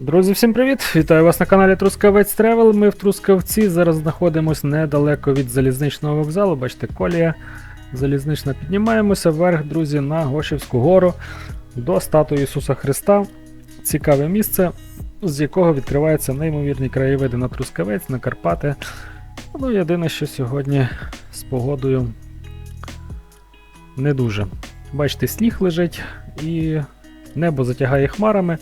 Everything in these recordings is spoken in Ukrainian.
Друзі, всім привіт! Вітаю вас на каналі Трускавець Тревел. Ми в Трускавці зараз знаходимося недалеко від залізничного вокзалу. Бачите, колія залізнична. Піднімаємося вверх, друзі, на Гошівську гору до статуї Ісуса Христа. Цікаве місце, з якого відкриваються неймовірні краєвиди на Трускавець, на Карпати. Ну, єдине, що сьогодні з погодою не дуже. Бачите, сніг лежить і небо затягає хмарами.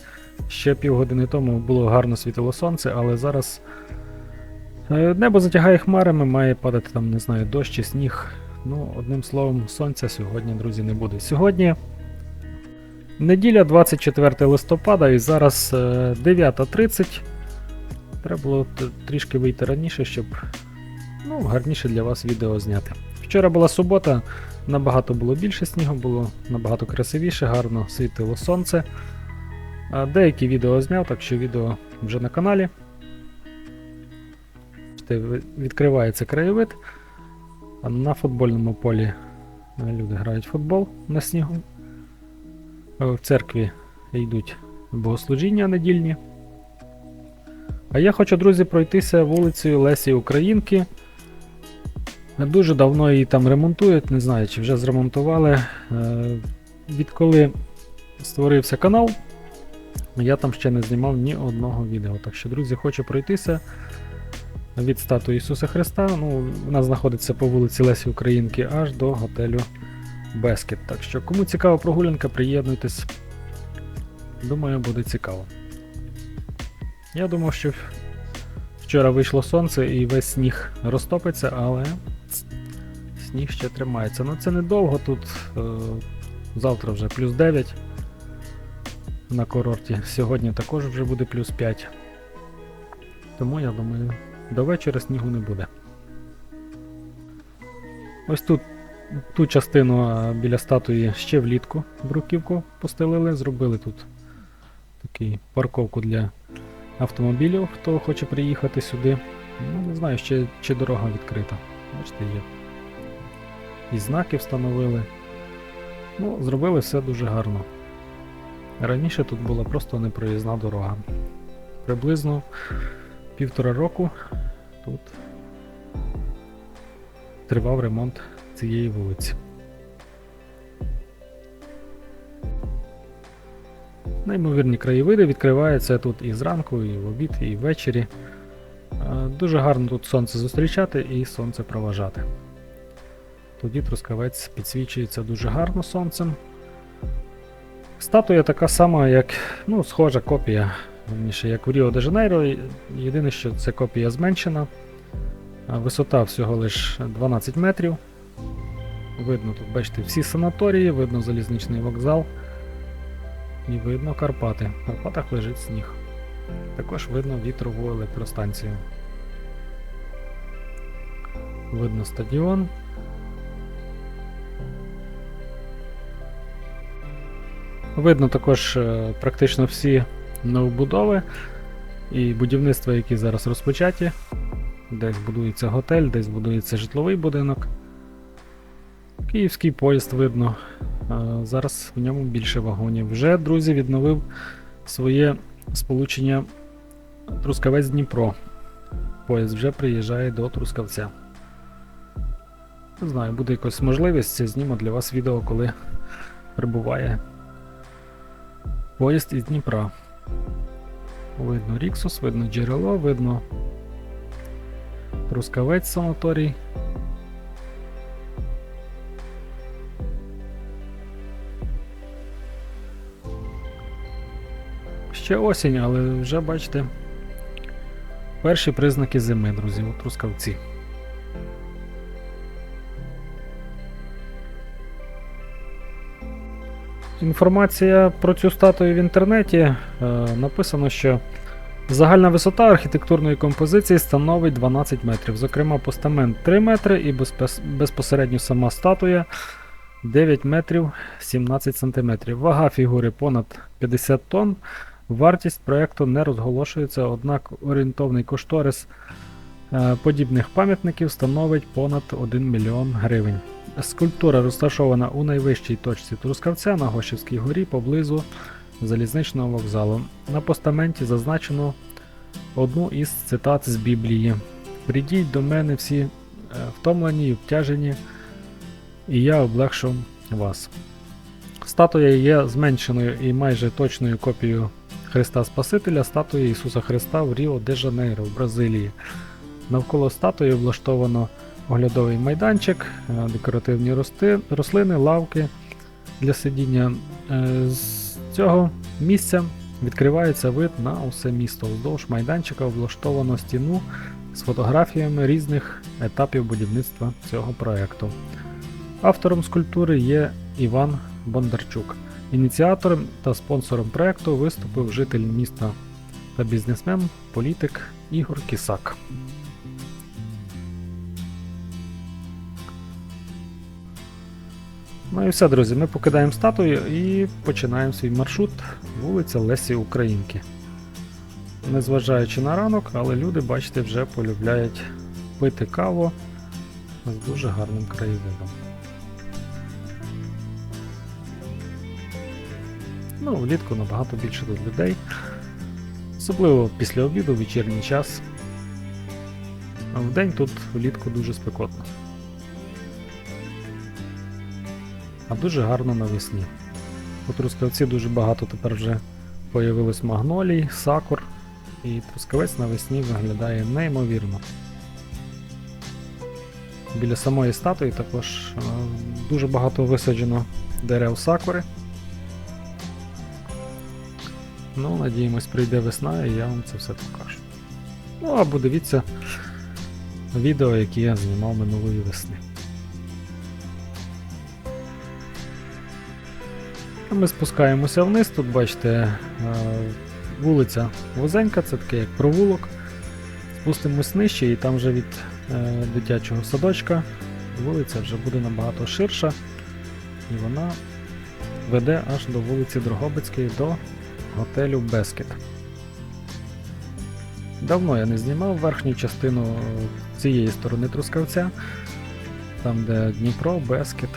Ще півгодини тому було гарно світило сонце, але зараз е, небо затягає хмарами, має падати там, не знаю, дощ чи сніг. Ну, одним словом, сонця сьогодні, друзі, не буде. Сьогодні неділя, 24 листопада, і зараз е, 9.30. Треба було трішки вийти раніше, щоб ну, гарніше для вас відео зняти. Вчора була субота, набагато було більше снігу, було набагато красивіше, гарно світило сонце. Деякі відео зняв, так що відео вже на каналі. Відкривається краєвид. На футбольному полі е, люди грають в футбол на снігу. Е, В церкві йдуть богослужіння недільні. А я хочу, друзі, пройтися вулицею Лесі Українки. Дуже давно її там ремонтують, не знаю, чи вже зремонтували. Е, Відколи створився канал, я там ще не знімав ні одного відео. Так що, друзі, хочу пройтися від статуї Ісуса Христа. Ну, вона знаходиться по вулиці Лесі Українки аж до готелю Бескет. Так що, кому цікава прогулянка, приєднуйтесь. Думаю, буде цікаво. Я думав, що вчора вийшло сонце і весь сніг розтопиться, але сніг ще тримається. Ну це недовго тут. Е- завтра вже плюс 9 на курорті. Сьогодні також вже буде плюс 5. Тому я думаю, до вечора снігу не буде. Ось тут ту частину біля статуї ще влітку бруківку постелили, зробили тут такий парковку для автомобілів, хто хоче приїхати сюди. Ну, не знаю, ще чи дорога відкрита. Бачите, є. І знаки встановили. Ну, зробили все дуже гарно. Раніше тут була просто непроїзна дорога. Приблизно півтора року тут тривав ремонт цієї вулиці. Неймовірні краєвиди відкриваються тут і зранку, і в обід, і ввечері. Е, Дуже гарно тут сонце зустрічати і сонце проважати. Тоді трускавець підсвічується дуже гарно сонцем. Статуя така сама, як ну, схожа копія, вірніше, як у Ріо де Жанейро. Єдине, що це копія зменшена. Висота всього лише 12 метрів. Видно тут, бачите, всі санаторії, видно залізничний вокзал. І видно Карпати. В Карпатах лежить сніг. Також видно вітрову електростанцію. Видно стадіон. Видно також е, практично всі новобудови і будівництва, які зараз розпочаті. Десь будується готель, десь будується житловий будинок. Київський поїзд видно. Е, Зараз в ньому більше вагонів. Вже, друзі, відновив своє сполучення Трускавець Дніпро. Поїзд вже приїжджає до Трускавця. Не знаю, буде якась можливість, зніму для вас відео, коли прибуває Поїзд із Дніпра. Видно Ріксус, видно джерело, видно Трускавець санаторій. Ще осінь, але вже бачите перші признаки зими, друзі, у Трускавці. Інформація про цю статую в інтернеті е, написано, що загальна висота архітектурної композиції становить 12 метрів. Зокрема, постамент 3 метри і безпосередньо сама статуя 9 метрів 17 сантиметрів. Вага фігури понад 50 тонн. Вартість проєкту не розголошується, однак орієнтовний кошторис е, подібних пам'ятників становить понад 1 мільйон гривень. Скульптура розташована у найвищій точці Трускавця на Гошівській горі поблизу залізничного вокзалу. На постаменті зазначено одну із цитат з Біблії. Придіть до мене всі е, втомлені і обтяжені, і я облегшу вас. Статуя є зменшеною і майже точною копією Христа Спасителя, статуї Ісуса Христа в Ріо де Жанейро в Бразилії. Навколо статуї облаштовано оглядовий майданчик, е, декоративні рослини, лавки для сидіння. Е, З цього місця відкривається вид на усе місто. Вздовж майданчика облаштовано стіну з фотографіями різних етапів будівництва цього проекту. Автором скульптури є Іван Бондарчук. Ініціатором та спонсором проекту виступив житель міста та бізнесмен, політик Ігор Кісак. Ну і все, друзі, ми покидаємо статую і починаємо свій маршрут вулиця Лесі Українки. Незважаючи на ранок, але люди, бачите, вже полюбляють пити каву з дуже гарним краєвидом. Ну, влітку набагато більше тут людей. Особливо після обіду, в вечірній час. А вдень тут влітку дуже спекотно. А дуже гарно навесні. У Трускавці дуже багато тепер вже появилось магнолій, сакур, і трускавець навесні виглядає неймовірно. Біля самої статуї також е, дуже багато висаджено дерев сакури. Ну, надіємось, прийде весна і я вам це все покажу. Ну або дивіться відео, яке я знімав минулої весни. Ми спускаємося вниз, тут бачите е, вулиця Возенька, це таке як провулок. Спустимось нижче і там вже від е, дитячого садочка вулиця вже буде набагато ширша. І вона веде аж до вулиці Дрогобицької до готелю Бескет. Давно я не знімав верхню частину цієї сторони Трускавця, там де Дніпро, Бескет,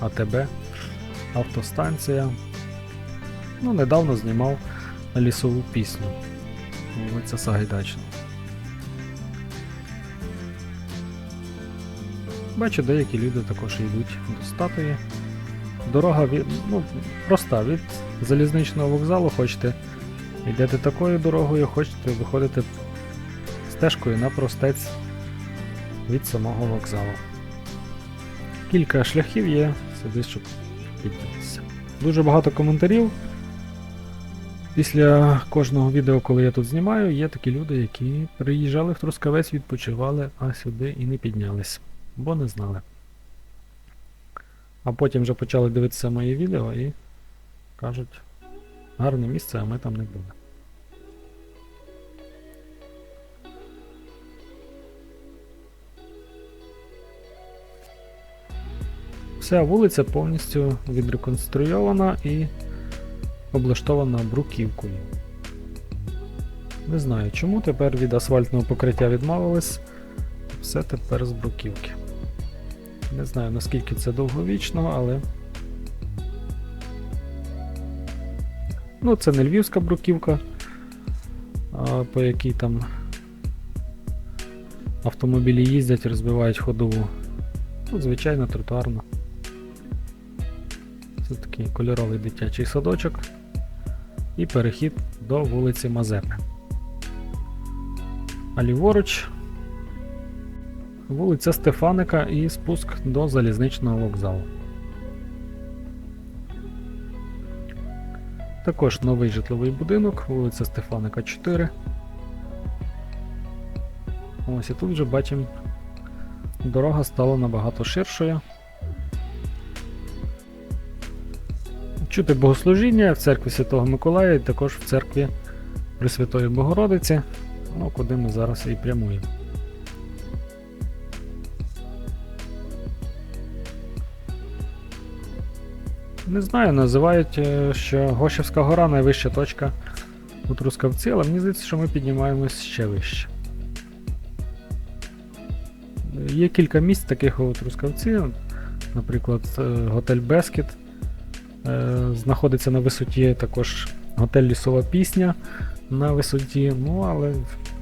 АТБ, автостанція. Ну, недавно знімав лісову пісню. Вулиця Сагайдачна. Бачу, деякі люди також йдуть до статуї. Дорога від, ну, проста від залізничного вокзалу, хочете йдете такою дорогою, хочете виходити стежкою на простець від самого вокзалу. Кілька шляхів є сюди, щоб піднятися. Дуже багато коментарів. Після кожного відео, коли я тут знімаю, є такі люди, які приїжджали в Трускавець, відпочивали, а сюди і не піднялись, бо не знали. А потім вже почали дивитися мої відео і кажуть, гарне місце, а ми там не були. Вся вулиця повністю відреконструйована і облаштована бруківкою. Не знаю чому тепер від асфальтного покриття відмовились. Все тепер з бруківки. Не знаю наскільки це довговічно, але. Ну, це не львівська бруківка, по якій там автомобілі їздять, розбивають ходову. Ну, звичайно, тротуарна. Це такий кольоровий дитячий садочок і перехід до вулиці Мазепи. А ліворуч вулиця Стефаника і спуск до залізничного вокзалу. Також новий житловий будинок, вулиця Стефаника 4. Ось і тут вже бачимо, дорога стала набагато ширшою. Чути богослужіння в церкві Святого Миколая і також в церкві Пресвятої Богородиці, ну, куди ми зараз і прямуємо. Не знаю, називають, е, що Гошівська гора найвища точка у Трускавці, але мені здається, що ми піднімаємось ще вище. Є кілька місць таких у Трускавці, наприклад, е, готель Бескет. Е, знаходиться на висоті також готель Лісова Пісня на висоті. Ну, але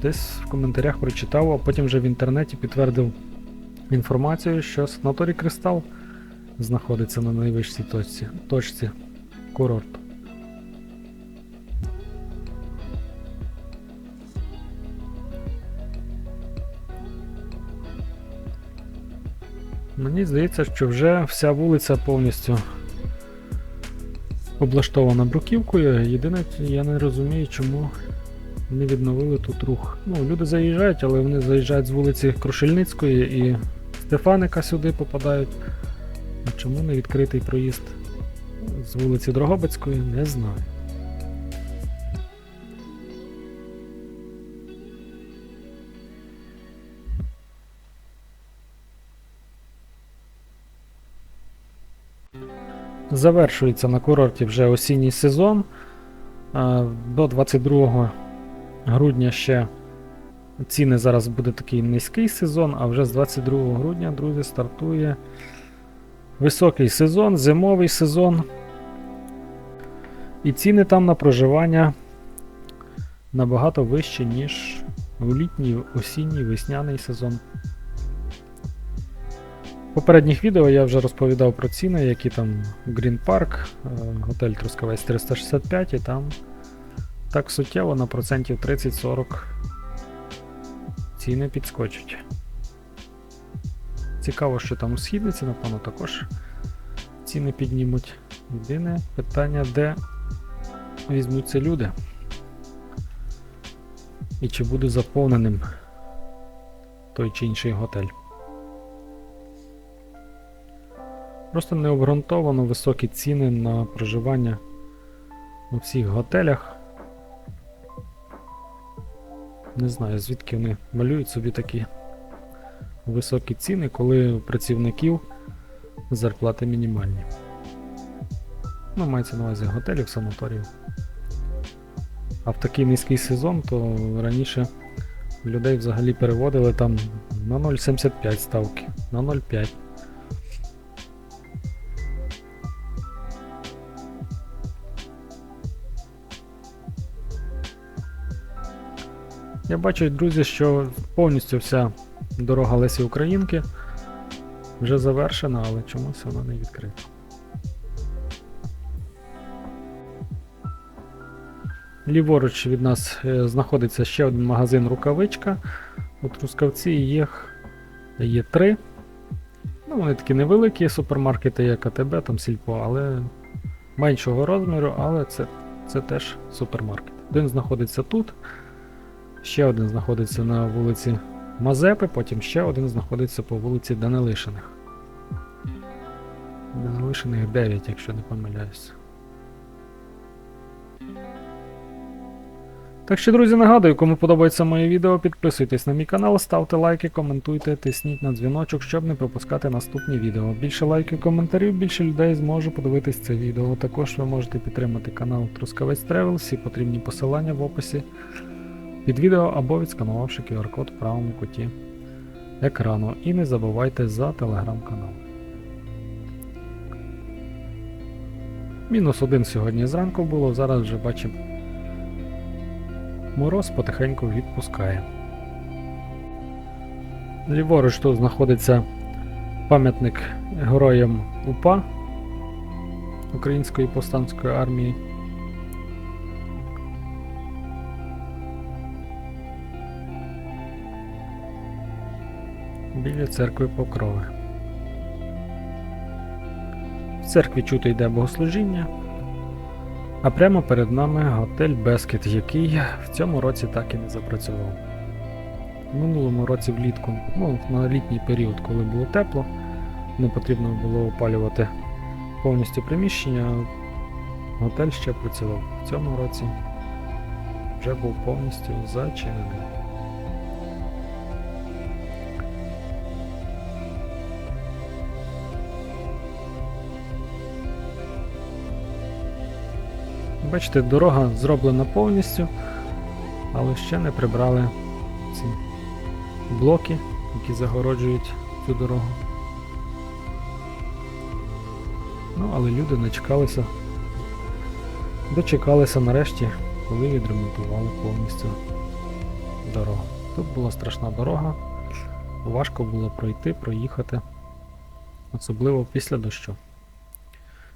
десь в коментарях прочитав, а потім вже в інтернеті підтвердив інформацію, що санаторій Кристал знаходиться на найвищій точці, точці курорту. Мені здається, що вже вся вулиця повністю облаштована бруківкою. Єдине, я не розумію, чому не відновили тут рух. Ну, люди заїжджають, але вони заїжджають з вулиці Крушельницької і Стефаника сюди попадають. А чому не відкритий проїзд з вулиці Дрогобицької, не знаю. Завершується на курорті вже осінній сезон. До 22 грудня ще ціни зараз буде такий низький сезон, а вже з 22 грудня, друзі, стартує високий сезон, зимовий сезон. І ціни там на проживання набагато вищі, ніж у літній, осінній, весняний сезон. Попередніх відео я вже розповідав про ціни, які там Green Park, е, готель Трускавець 365, і там так суттєво на процентів 30-40 ціни підскочать. Цікаво, що там у східниці, напевно, також ціни піднімуть. Єдине питання, де візьмуться люди. І чи буде заповненим той чи інший готель. Просто необґрунтовано високі ціни на проживання у всіх готелях. Не знаю, звідки вони малюють собі такі високі ціни, коли у працівників зарплати мінімальні. Ну, мається на увазі готелів, санаторіїв. А в такий низький сезон, то раніше людей взагалі переводили там на 0,75 ставки, на 0,5. Я бачу, друзі, що повністю вся дорога Лесі Українки вже завершена, але чомусь вона не відкрита. Ліворуч від нас е, знаходиться ще один магазин Рукавичка. У Трускавці їх є три. Ну, Вони такі невеликі супермаркети, як АТБ, там Сільпо, але меншого розміру, але це, це теж супермаркет. Один знаходиться тут. Ще один знаходиться на вулиці Мазепи, потім ще один знаходиться по вулиці Данилишиних. Данилишиних 9, якщо не помиляюсь. Так що, друзі, нагадую, кому подобається моє відео, підписуйтесь на мій канал, ставте лайки, коментуйте, тисніть на дзвіночок, щоб не пропускати наступні відео. Більше лайків, коментарів, більше людей зможе подивитись це відео. Також ви можете підтримати канал Трускавець Тревел, всі потрібні посилання в описі під відео або відсканувавши QR-код в правому куті екрану. І не забувайте за телеграм-канал. Мінус один сьогодні зранку було, зараз вже бачимо. Мороз потихеньку відпускає. Ліворуч тут знаходиться пам'ятник героям УПА Української повстанської армії. Біля церкви Покрови. В церкві чути йде богослужіння. А прямо перед нами готель Бескет, який в цьому році так і не запрацював. В минулому році влітку, ну, на літній період, коли було тепло, не потрібно було опалювати повністю приміщення, готель ще працював. В цьому році вже був повністю зачинений. Бачите, дорога зроблена повністю, але ще не прибрали ці блоки, які загороджують цю дорогу. Ну, але люди дочекалися. Дочекалися нарешті, коли відремонтували повністю дорогу. Тут була страшна дорога, важко було пройти, проїхати, особливо після дощу.